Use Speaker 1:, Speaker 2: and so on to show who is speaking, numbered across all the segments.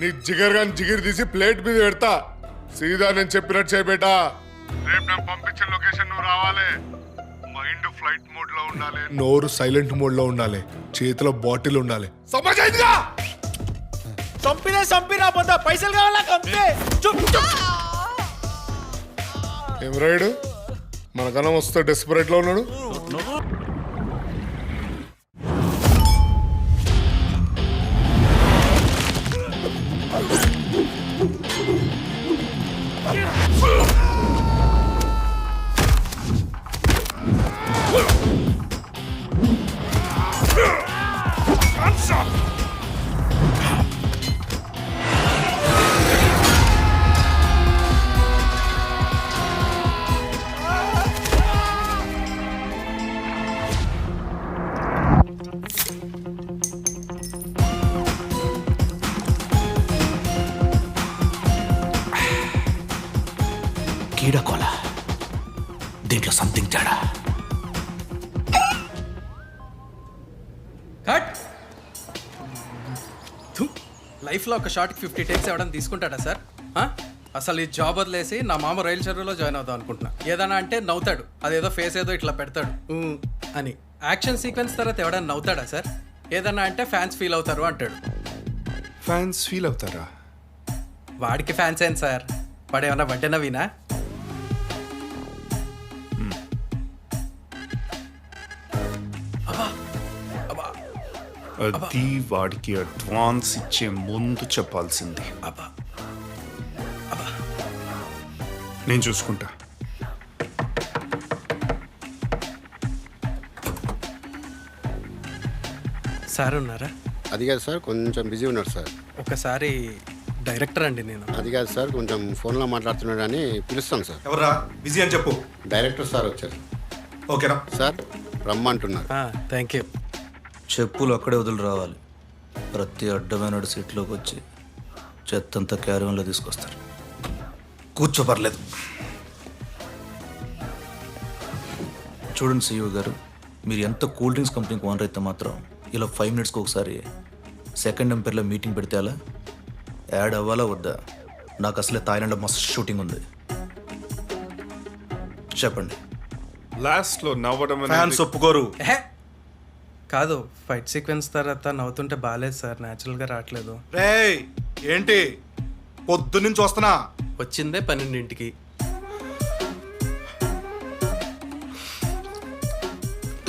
Speaker 1: నీ జిగర్ గాని జిగిరి తీసి ప్లేట్ మీద పెడతా. సీదా నేను చెప్పినట్టు చేయబేటా రేపు నేను పంపించిన లొకేషన్ నువ్వు రావాలి. మైండ్ ఫ్లైట్ మోడ్లో ఉండాలి. నోరు సైలెంట్ మోడ్లో ఉండాలి. చేతిలో బాటిల్ ఉండాలి. సమజైందిగా
Speaker 2: చంపినే చంపినా పొందా పైసలు కావాలా కంపే చుప్ చుప్
Speaker 1: ఏం రాయుడు? మనకన్నా వస్తే డెస్పరేట్లో ఉన్నాడు.
Speaker 3: సంథింగ్ తేడా
Speaker 4: కట్ లైఫ్లో ఒక షార్ట్కి ఫిఫ్టీ టేక్స్ ఇవ్వడం తీసుకుంటాడా సార్? ఆ? అసలు ఈ జాబ్ వదిలేసి నా మామ రైలు సర్వీలో జాయిన్ అవుదాం అనుకుంటున్నా. ఏదైనా అంటే నవ్వుతాడు. అదేదో ఫేస్ ఏదో ఇట్లా పెడతాడు. ఊ అని. యాక్షన్ సీక్వెన్స్ తర్వాత ఎవడన్నా నవ్వుతాడా సార్? ఏదన్నా అంటే ఫ్యాన్స్ ఫీల్ అవుతారు అంటాడు.
Speaker 5: ఫ్యాన్స్ ఫీల్ అవుతారా?
Speaker 4: వాడికి ఫ్యాన్స్ ఏంటి సార్? వాడు ఏమన్నా వడ్డెన
Speaker 5: అది వాడికి అడ్వాన్స్ ఇచ్చే ముందు చెప్పాల్సింది.
Speaker 4: అబ్బా.
Speaker 5: నేను చూసుకుంటా.
Speaker 4: సార్ ఉన్నారా?
Speaker 6: అది కాదు సార్ కొంచెం బిజీ ఉన్నారు సార్.
Speaker 4: ఒకసారి డైరెక్టర్ అండి నేను.
Speaker 6: అది కాదు సార్ కొంచెం ఫోన్లో మాట్లాడుతున్నాడు అని పిలుస్తాను సార్.
Speaker 7: ఎవర్రా? బిజీ అని చెప్పు.
Speaker 6: డైరెక్టర్ సార్ వచ్చారు.
Speaker 7: ఓకేనా?
Speaker 6: సార్ రమ్మంటున్నారు.
Speaker 4: Thank you.
Speaker 3: చెప్పులు అక్కడే వదిలి రావాలి. ప్రతి అడ్డమైన సీట్లోకి వచ్చి చెత్తంతా క్యారియన్లో తీసుకొస్తారు. కూర్చో పర్లేదు. చూడండి సీఈఓ గారు మీరు ఎంత కూల్ డ్రింక్స్ కంపెనీకి ఓనర్ అయితే మాత్రం ఇలా ఫైవ్ మినిట్స్కి ఒకసారి సెకండ్ ఎంపైర్లో మీటింగ్ పెడితే అలా యాడ్ అవ్వాలా వద్దా? నాకు అసలే థాయిలాండ్లో మస్తు షూటింగ్ ఉంది. చెప్పండి.
Speaker 5: లాస్ట్లో నవ్వడం
Speaker 7: ఫ్యాన్స్ ఒప్పుకోరు.
Speaker 4: కాదు ఫైట్ సీక్వెన్స్ తర్వాత నవ్వుతుంటే బాగాలేదు సార్ న్యాచురల్గా రావట్లేదు.
Speaker 7: రేయ్ ఏంటి? పొద్దు నుంచి వస్తున్నా.
Speaker 4: వచ్చిందే పన్నెండింటికి.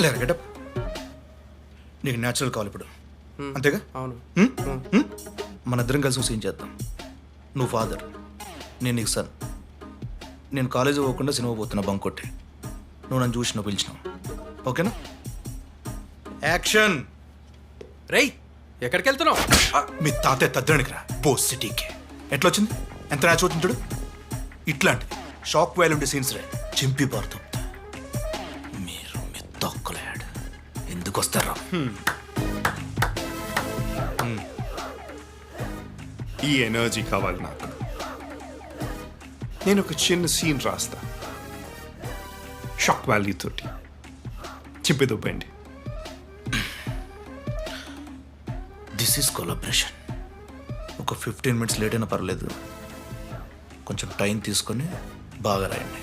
Speaker 3: లేరు గెటప్. నీకు న్యాచురల్ కావాలి ఇప్పుడు. అంతేగా?
Speaker 4: అవును.
Speaker 3: హ్మ్? హ్మ్? మన ఇద్దరం కలిసి సీన్ చేద్దాం. నువ్వు ఫాదర్ నేను నీకు సన్ నేను కాలేజీ పోకుండా సినిమా పోతున్నా బంక్ కొట్టి నువ్వు నన్ను చూసి నువ్వు పిలిచినావు. ఓకేనా?
Speaker 7: యాక్షన్
Speaker 4: రేయ్ ఎక్కడికి వెళ్తున్నావు
Speaker 3: మీ తాతయ్య తద్దడానికి రా. బో సిటీకి. ఎట్లా వచ్చింది ఎంత న్యాచ్ వచ్చింది చూడు. ఇట్లాంటి షాక్ వాల్యూ ఉండే సీన్స్ రే. చింపి పారుతుంది మీరు మీ తొక్కలేడు ఎందుకు వస్తారా
Speaker 5: ఈ ఎనర్జీ కావాలి నాకు. నేను ఒక చిన్న సీన్ రాస్తా. షాక్ వాల్యూ తోటి చింపిదొబ్బండి
Speaker 3: దిస్ ఈస్ కొలాబరేషన్ ఒక ఫిఫ్టీన్ మినిట్స్ లేట్ అయినా పర్లేదు. కొంచెం టైం తీసుకొని బాగా రాయండి.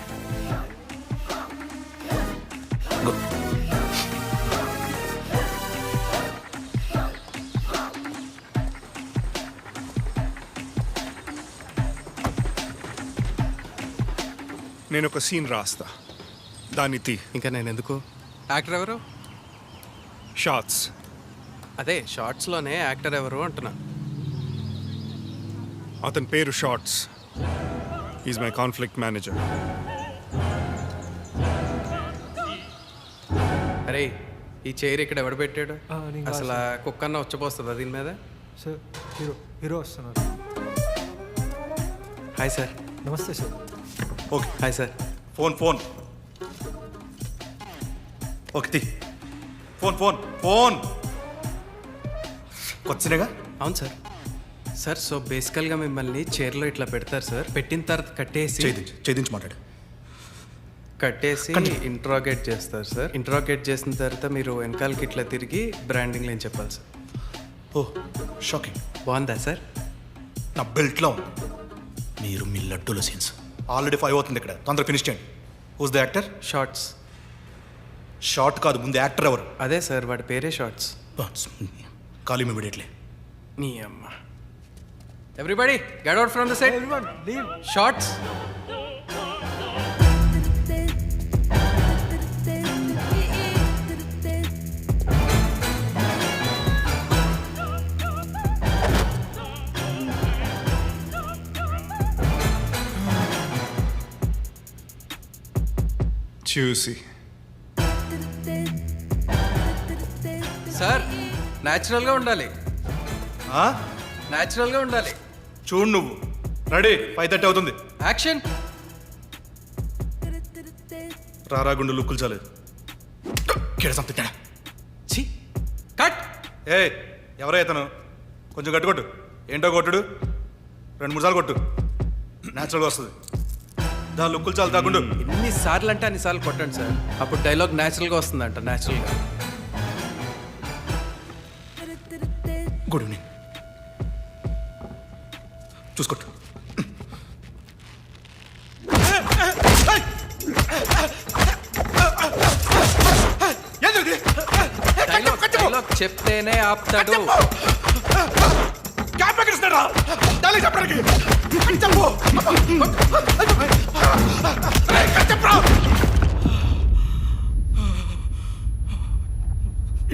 Speaker 5: నేను ఒక సీన్ రాస్తా. దాన్ని తీ.
Speaker 4: ఇంకా నేను ఎందుకు యాక్టర్ ఎవరు?
Speaker 5: షార్ట్స్
Speaker 4: అదే షార్ట్స్లోనే యాక్టర్ ఎవరు అంటున్నా
Speaker 5: అతని పేరు shorts. Is my conflict manager
Speaker 4: అరే ఈ చైర్ ఇక్కడ ఎవడు పెట్టాడు? అసలు కుక్కన్న వచ్చపోస్తుందా దీని మీద?
Speaker 2: సార్ హీరో హీరో వస్తున్నారు.
Speaker 4: Hi sir.
Speaker 2: నమస్తే sir.
Speaker 7: Okay
Speaker 4: hi sir.
Speaker 7: Phone phone. Okay తీ. Phone phone phone.
Speaker 3: కొత్తగా
Speaker 4: అవును సార్. సార్ సో బేసికల్గా మిమ్మల్ని చైర్లో ఇట్లా పెడతారు సార్. పెట్టిన తర్వాత కట్టేసి
Speaker 3: చేయించి చేయించి మాట్లాడు.
Speaker 4: కట్టేసి ఇంట్రాగేట్ చేస్తారు సార్. ఇంట్రాగేట్ చేసిన తర్వాత మీరు వెనకాలకి ఇట్లా తిరిగి బ్రాండింగ్ లేని చెప్పాలి సార్.
Speaker 3: ఓ షాకింగ్
Speaker 4: బాగుందా సార్?
Speaker 3: నా బెల్ట్లో
Speaker 8: మీరు మీ లడ్డూల సీన్స్
Speaker 3: ఆల్రెడీ ఫైవ్ అవుతుంది ఇక్కడ. తొందర ఫినిష్ చేయండి. Who's the actor
Speaker 4: shorts.
Speaker 3: Short కాదు ముందు యాక్టర్ ఎవరు?
Speaker 4: అదే సార్ వాడి పేరే షార్ట్స్.
Speaker 3: Call immediately.
Speaker 4: నీ అమ్మ. Everybody get out from the set shorts
Speaker 5: చూసి
Speaker 4: సార్ న్యాచురల్గా ఉండాలి. న్యాచురల్గా ఉండాలి.
Speaker 3: చూడు నువ్వు. రెడీ ఫైవ్ థర్టీ అవుతుంది.
Speaker 4: యాక్షన్
Speaker 3: రారా గుండు లుక్కులు చాలేదు కిడ సంథింగ్
Speaker 4: ఛీ. కట్
Speaker 3: ఏ ఎవరో ఇతను కొంచెం గట్టి కొట్టు. ఏంటో కొట్టుడు? రెండు మూడు సార్లు కొట్టు. న్యాచురల్గా వస్తుంది. దాని లుక్కులు చాలు తాకుండు
Speaker 4: ఎన్నిసార్లు అంటే అన్నిసార్లు కొట్టండి సార్. అప్పుడు డైలాగ్ న్యాచురల్గా వస్తుందంట న్యాచురల్గా
Speaker 3: గుడ్ ఈవినింగ్. చూసుకోట్టు
Speaker 4: చెప్తేనే ఆపుతాడు.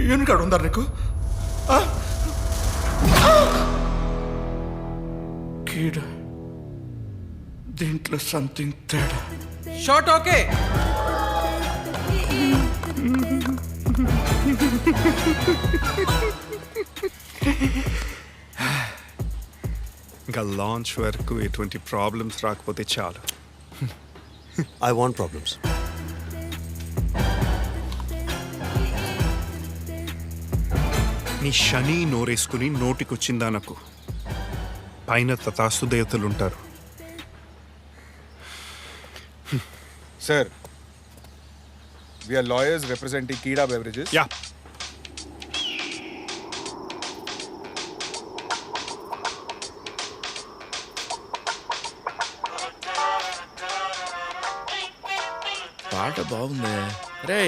Speaker 3: యూనిట్ కార్డు ఉందా నీకు? కీడ దీంట్లో సంథింగ్ తేడా.
Speaker 4: Short okay.
Speaker 5: ఇంకా లాంచ్ వరకు ఎటువంటి ప్రాబ్లమ్స్ రాకపోతే చాలు.
Speaker 9: I want problems.
Speaker 5: నీ శని నోరేసుకుని నోటికొచ్చిందా నాకు? పైన తథాస్తు దేవతలు ఉంటారు.
Speaker 2: Sir, we are lawyers representing Kida Beverages.
Speaker 5: Yeah
Speaker 10: పాట బాగుంది. రే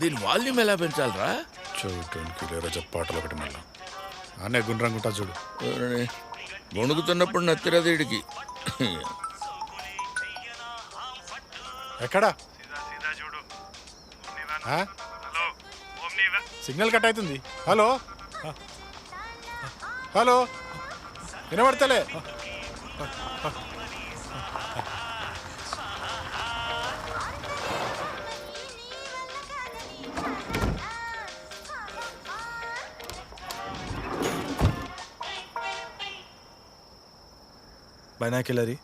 Speaker 10: దీని వాల్యూమ్ ఎలా పెంచాలరా?
Speaker 1: చూడటానికి లేరా పాటలు ఒకటి మళ్ళా. అనే గుండ్రంగుంటా చూడు.
Speaker 10: వణుకుతున్నప్పుడు నత్తిరదీడికి
Speaker 1: ఎక్కడా? సిగ్నల్ కట్ అవుతుంది. హలో? హలో? వినబడతలే.
Speaker 2: బైనాకిలరీ.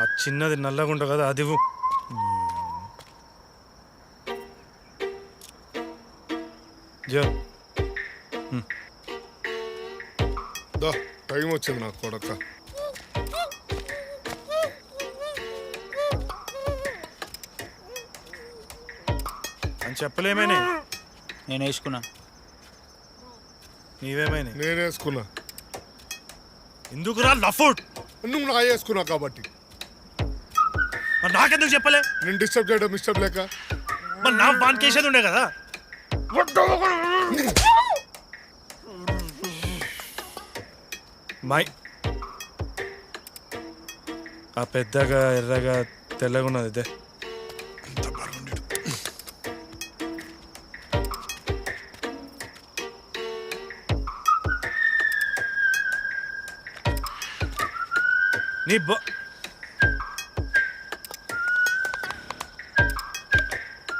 Speaker 2: ఆ చిన్నది నల్లగుంట కదా అది
Speaker 1: దా టైం వచ్చింది నాకు కొడక.
Speaker 2: అని చెప్పలేమేనే
Speaker 11: నేను వేసుకున్నా.
Speaker 2: నీవేమైనా
Speaker 1: నేను వేసుకున్నా.
Speaker 2: ఎందుకురా లఫుట్
Speaker 1: నువ్వు నా వేసుకున్నా కాబట్టి.
Speaker 2: మరి నాకెందుకు చెప్పలే?
Speaker 1: నేను డిస్టర్బ్ చేయడం ఇష్టం లేక.
Speaker 2: మరి నా బాన్ కేసేది ఉండే కదా? మై. ఆ పెద్దగా ఎర్రగా తెల్లగా ఉన్నది ఇదే నీ బ